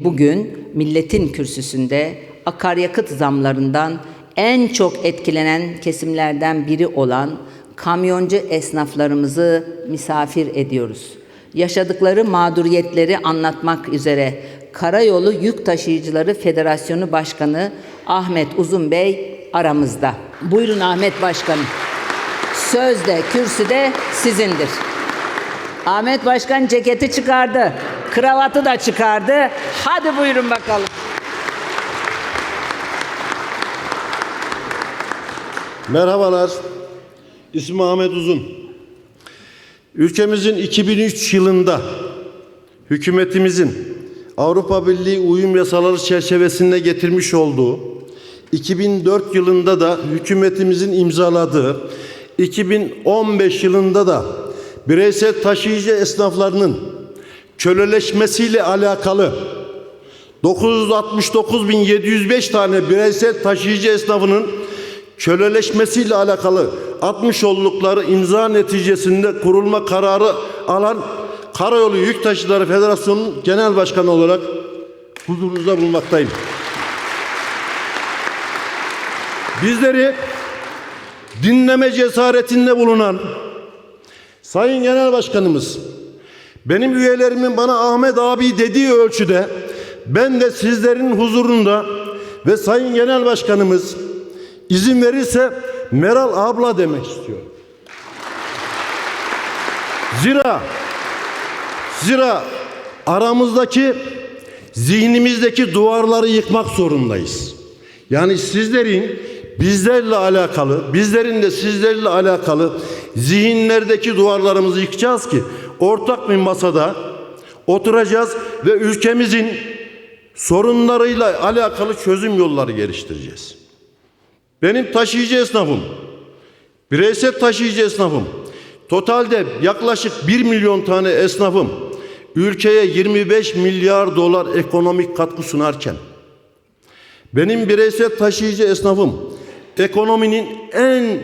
Bugün milletin kürsüsünde akaryakıt zamlarından en çok etkilenen kesimlerden biri olan kamyoncu esnaflarımızı misafir ediyoruz. Yaşadıkları mağduriyetleri anlatmak üzere Karayolu Yük Taşıyıcıları Federasyonu Başkanı Ahmet Uzun Bey aramızda. Buyurun Ahmet Başkanım. Söz de kürsü de sizindir. Ahmet Başkan ceketi çıkardı. Kravatı da çıkardı. Hadi buyurun bakalım. Merhabalar. İsmim Ahmet Uzun. Ülkemizin 2003 yılında hükümetimizin Avrupa Birliği uyum yasaları çerçevesinde getirmiş olduğu 2004 yılında da hükümetimizin imzaladığı 2015 yılında da bireysel taşıyıcı esnaflarının köleleşmesiyle alakalı 969.705 tane bireysel taşıyıcı esnafının köleleşmesiyle alakalı atmış oldukları imza neticesinde kurulma kararı alan Karayolu Yük Taşıcıları Federasyonu'nun genel başkanı olarak huzurunuzda bulunmaktayım. Bizleri dinleme cesaretinde bulunan Sayın Genel Başkanımız benim üyelerimin bana Ahmet abi dediği ölçüde ben de sizlerin huzurunda ve Sayın Genel Başkanımız izin verirse Meral abla demek istiyorum. Zira zira aramızdaki zihnimizdeki duvarları yıkmak zorundayız. Yani sizlerin bizlerle alakalı, bizlerin de sizlerle alakalı zihinlerdeki duvarlarımızı yıkacağız ki ortak bir masada oturacağız ve ülkemizin sorunlarıyla alakalı çözüm yolları geliştireceğiz. Benim taşıyıcı esnafım, bireysel taşıyıcı esnafım, totalde yaklaşık 1 milyon tane esnafım ülkeye 25 milyar dolar ekonomik katkı sunarken benim bireysel taşıyıcı esnafım ekonominin en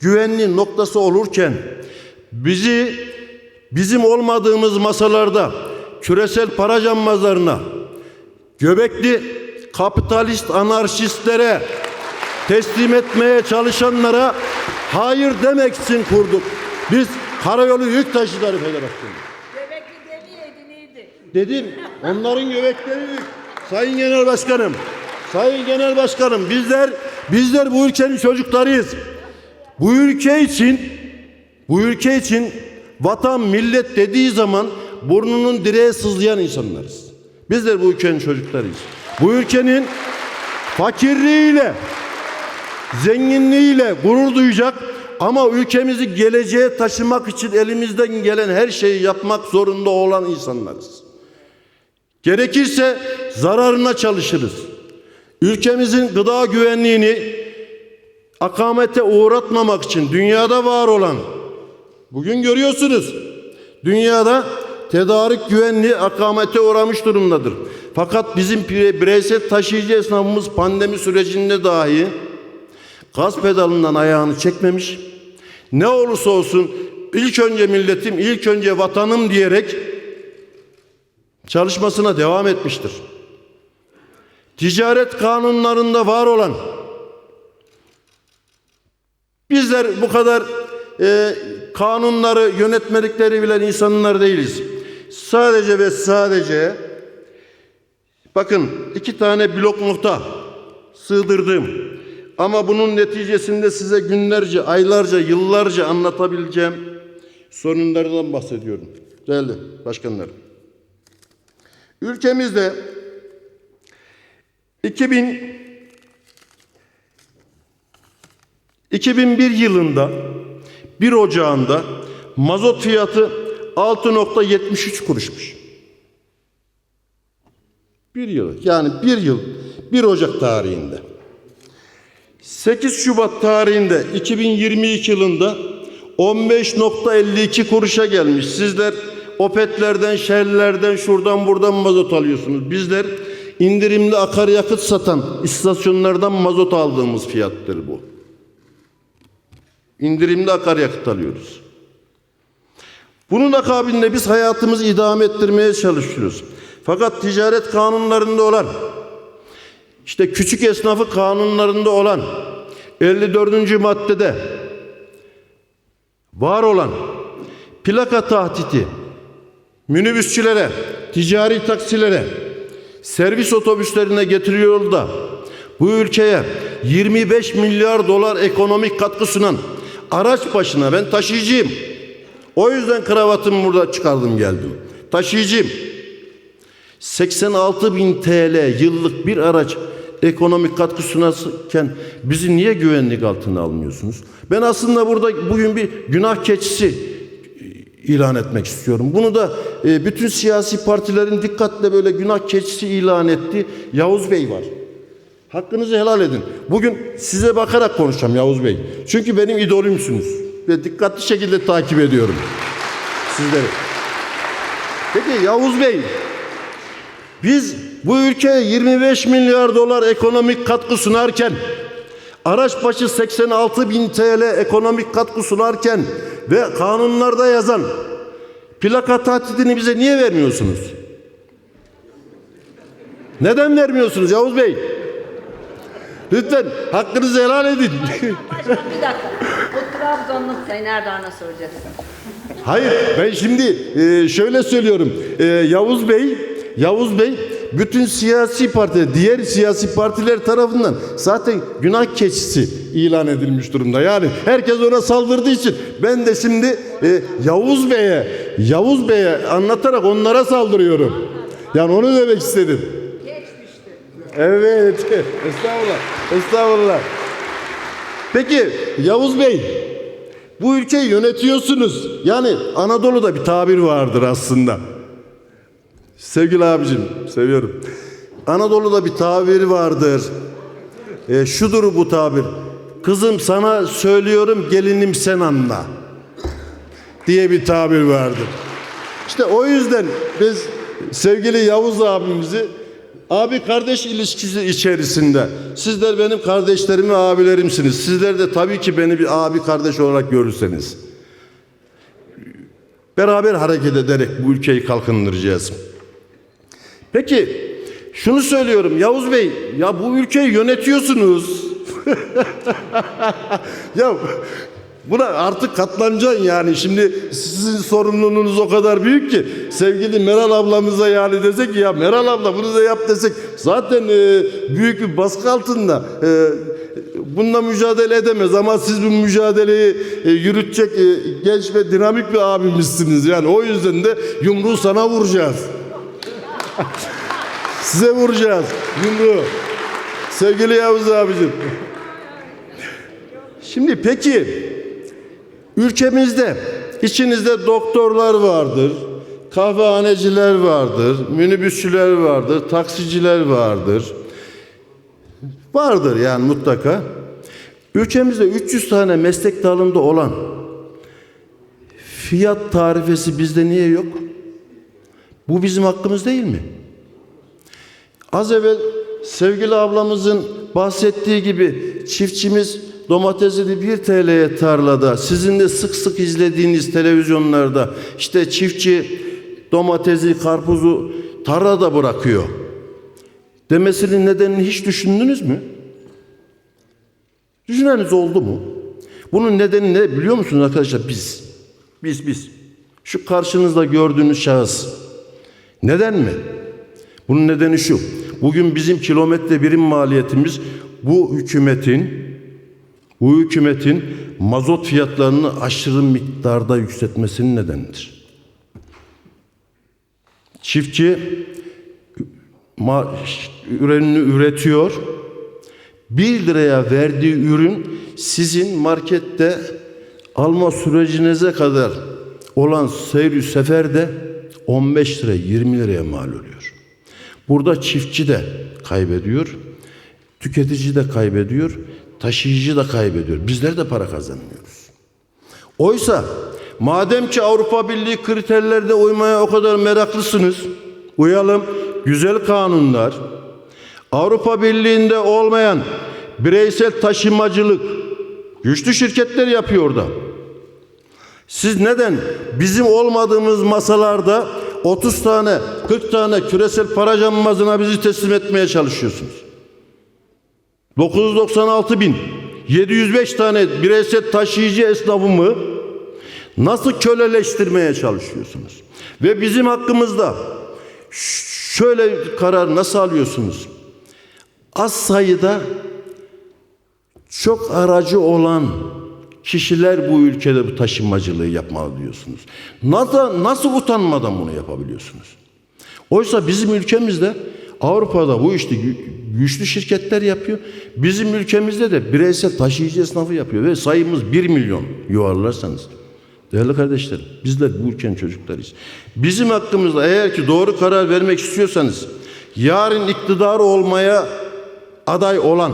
güvenli noktası olurken bizi bizim olmadığımız masalarda küresel para cambazlarına göbekli kapitalist anarşistlere teslim etmeye çalışanlara hayır demek için kurduk. Biz Karayolu Yük Taşıcıları Federasyonu. Dedim onların göbekleri büyük. Sayın Genel Başkanım, Sayın Genel Başkanım bizler bizler bu ülkenin çocuklarıyız. Bu ülke için bu ülke için vatan millet dediği zaman burnunun direğe sızlayan insanlarız. Bizler bu ülkenin çocuklarıyız. Bu ülkenin fakirliğiyle zenginliğiyle gurur duyacak ama ülkemizi geleceğe taşımak için elimizden gelen her şeyi yapmak zorunda olan insanlarız. Gerekirse zararına çalışırız. Ülkemizin gıda güvenliğini akamete uğratmamak için dünyada var olan bugün görüyorsunuz dünyada tedarik güvenliği akamete uğramış durumdadır. Fakat bizim bire- bireysel taşıyıcı esnafımız pandemi sürecinde dahi gaz pedalından ayağını çekmemiş. Ne olursa olsun ilk önce milletim, ilk önce vatanım diyerek çalışmasına devam etmiştir. Ticaret kanunlarında var olan bizler bu kadar e, kanunları, yönetmelikleri bilen insanlar değiliz. Sadece ve sadece bakın iki tane blok nokta sığdırdım. Ama bunun neticesinde size günlerce, aylarca, yıllarca anlatabileceğim sorunlardan bahsediyorum. Değerli başkanlarım. Ülkemizde 2000 2001 yılında 1 Ocağı'nda mazot fiyatı 6.73 kuruşmuş. Bir yıl yani bir yıl 1 Ocak tarihinde. 8 Şubat tarihinde 2022 yılında 15.52 kuruşa gelmiş. Sizler Opetlerden, Shell'lerden, şuradan buradan mazot alıyorsunuz. Bizler indirimli akaryakıt satan istasyonlardan mazot aldığımız fiyattır bu. İndirimli akaryakıt alıyoruz. Bunun akabinde biz hayatımızı idame ettirmeye çalışıyoruz. Fakat ticaret kanunlarında olan, işte küçük esnafı kanunlarında olan 54. maddede var olan plaka tahtiti minibüsçülere, ticari taksilere, servis otobüslerine getiriyor da bu ülkeye 25 milyar dolar ekonomik katkı sunan araç başına ben taşıyıcıyım. O yüzden kravatımı burada çıkardım geldim. Taşıyıcıyım. 86 bin TL yıllık bir araç ekonomik katkı sunarken bizi niye güvenlik altına almıyorsunuz? Ben aslında burada bugün bir günah keçisi ilan etmek istiyorum. Bunu da e, bütün siyasi partilerin dikkatle böyle günah keçisi ilan etti. Yavuz Bey var. Hakkınızı helal edin. Bugün size bakarak konuşacağım Yavuz Bey. Çünkü benim idolümsünüz. Ve dikkatli şekilde takip ediyorum sizleri. Peki Yavuz Bey, biz bu ülkeye 25 milyar dolar ekonomik katkı sunarken, araç başı 86 bin TL ekonomik katkı sunarken ve kanunlarda yazan plaka tatilini bize niye vermiyorsunuz? Neden vermiyorsunuz Yavuz Bey? Lütfen hakkınızı helal edin. Başkan bir dakika. Bu Trabzonluk sen Erdoğan'a soracaksın. Hayır ben şimdi e, şöyle söylüyorum. E, Yavuz Bey, Yavuz Bey bütün siyasi parti, diğer siyasi partiler tarafından zaten günah keçisi ilan edilmiş durumda. Yani herkes ona saldırdığı için ben de şimdi e, Yavuz Bey'e, Yavuz Bey'e anlatarak onlara saldırıyorum. Yani onu demek istedim. Evet. Estağfurullah. Estağfurullah. Peki Yavuz Bey bu ülkeyi yönetiyorsunuz. Yani Anadolu'da bir tabir vardır aslında. Sevgili abicim, seviyorum. Anadolu'da bir tabir vardır. E, şudur bu tabir. Kızım sana söylüyorum gelinim sen anla. Diye bir tabir vardır. İşte o yüzden biz sevgili Yavuz abimizi abi kardeş ilişkisi içerisinde sizler benim kardeşlerim ve abilerimsiniz. Sizler de tabii ki beni bir abi kardeş olarak görürseniz beraber hareket ederek bu ülkeyi kalkındıracağız. Peki şunu söylüyorum Yavuz Bey ya bu ülkeyi yönetiyorsunuz. ya buna artık katlanacaksın yani. Şimdi sizin sorumluluğunuz o kadar büyük ki sevgili Meral ablamıza yani desek ya Meral abla bunu da yap desek zaten e, büyük bir baskı altında. E, bununla mücadele edemez ama siz bu mücadeleyi e, yürütecek e, genç ve dinamik bir abimizsiniz. Yani o yüzden de yumruğu sana vuracağız. Size vuracağız yumruğu. Sevgili Yavuz abicim. Şimdi peki ülkemizde içinizde doktorlar vardır, kahvehaneciler vardır, minibüsçüler vardır, taksiciler vardır. Vardır yani mutlaka. Ülkemizde 300 tane meslek dalında olan fiyat tarifesi bizde niye yok? Bu bizim hakkımız değil mi? Az evvel sevgili ablamızın bahsettiği gibi çiftçimiz domatesini 1 TL'ye tarlada sizin de sık sık izlediğiniz televizyonlarda işte çiftçi domatesi, karpuzu tarlada bırakıyor. Demesinin nedenini hiç düşündünüz mü? Düşüneniz oldu mu? Bunun nedeni ne biliyor musunuz arkadaşlar? Biz. Biz biz. Şu karşınızda gördüğünüz şahıs. Neden mi? Bunun nedeni şu. Bugün bizim kilometre birim maliyetimiz bu hükümetin bu hükümetin mazot fiyatlarını aşırı miktarda yükseltmesinin nedenidir. Çiftçi ürününü üretiyor. 1 liraya verdiği ürün sizin markette alma sürecinize kadar olan seyri seferde 15 lira 20 liraya mal oluyor. Burada çiftçi de kaybediyor, tüketici de kaybediyor, taşıyıcı da kaybediyor. Bizler de para kazanmıyoruz. Oysa madem ki Avrupa Birliği kriterlerine uymaya o kadar meraklısınız, uyalım. Güzel kanunlar, Avrupa Birliği'nde olmayan bireysel taşımacılık güçlü şirketler yapıyor da. Siz neden bizim olmadığımız masalarda 30 tane, 40 tane küresel para cambazına bizi teslim etmeye çalışıyorsunuz. 996 bin 705 tane bireysel taşıyıcı esnafımı nasıl köleleştirmeye çalışıyorsunuz? Ve bizim hakkımızda şöyle karar nasıl alıyorsunuz? Az sayıda çok aracı olan kişiler bu ülkede bu taşımacılığı yapmalı diyorsunuz. Nasıl, nasıl utanmadan bunu yapabiliyorsunuz? Oysa bizim ülkemizde Avrupa'da bu işte gü- güçlü şirketler yapıyor. Bizim ülkemizde de bireysel taşıyıcı esnafı yapıyor ve sayımız 1 milyon yuvarlarsanız. Değerli kardeşlerim, bizler bu ülkenin çocuklarıyız. Bizim hakkımızda eğer ki doğru karar vermek istiyorsanız, yarın iktidar olmaya aday olan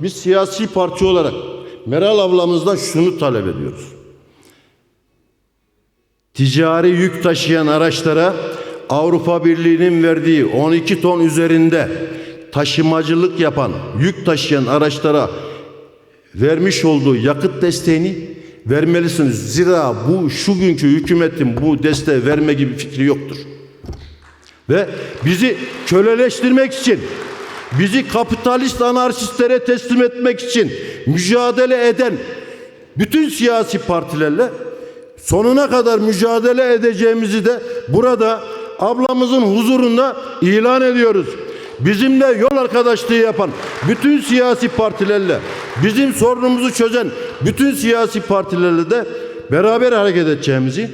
bir siyasi parti olarak Meral ablamızdan şunu talep ediyoruz. Ticari yük taşıyan araçlara Avrupa Birliği'nin verdiği 12 ton üzerinde taşımacılık yapan, yük taşıyan araçlara vermiş olduğu yakıt desteğini vermelisiniz. Zira bu şu günkü hükümetin bu desteği verme gibi fikri yoktur. Ve bizi köleleştirmek için, bizi kapitalist anarşistlere teslim etmek için mücadele eden bütün siyasi partilerle sonuna kadar mücadele edeceğimizi de burada ablamızın huzurunda ilan ediyoruz. Bizimle yol arkadaşlığı yapan bütün siyasi partilerle, bizim sorunumuzu çözen bütün siyasi partilerle de beraber hareket edeceğimizi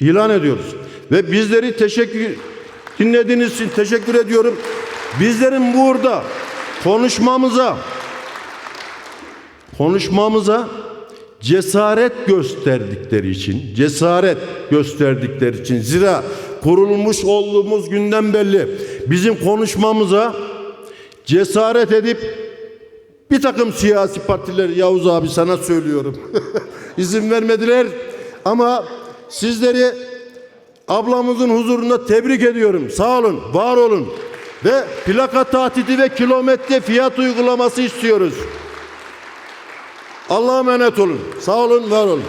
ilan ediyoruz. Ve bizleri teşekkür dinlediğiniz için teşekkür ediyorum. Bizlerin burada konuşmamıza konuşmamıza cesaret gösterdikleri için, cesaret gösterdikleri için zira kurulmuş olduğumuz günden belli bizim konuşmamıza cesaret edip bir takım siyasi partiler Yavuz abi sana söylüyorum. izin vermediler ama sizleri ablamızın huzurunda tebrik ediyorum. Sağ olun, var olun. Ve plaka tahtidi ve kilometre fiyat uygulaması istiyoruz. Allah'a emanet olun. Sağ olun, var olun.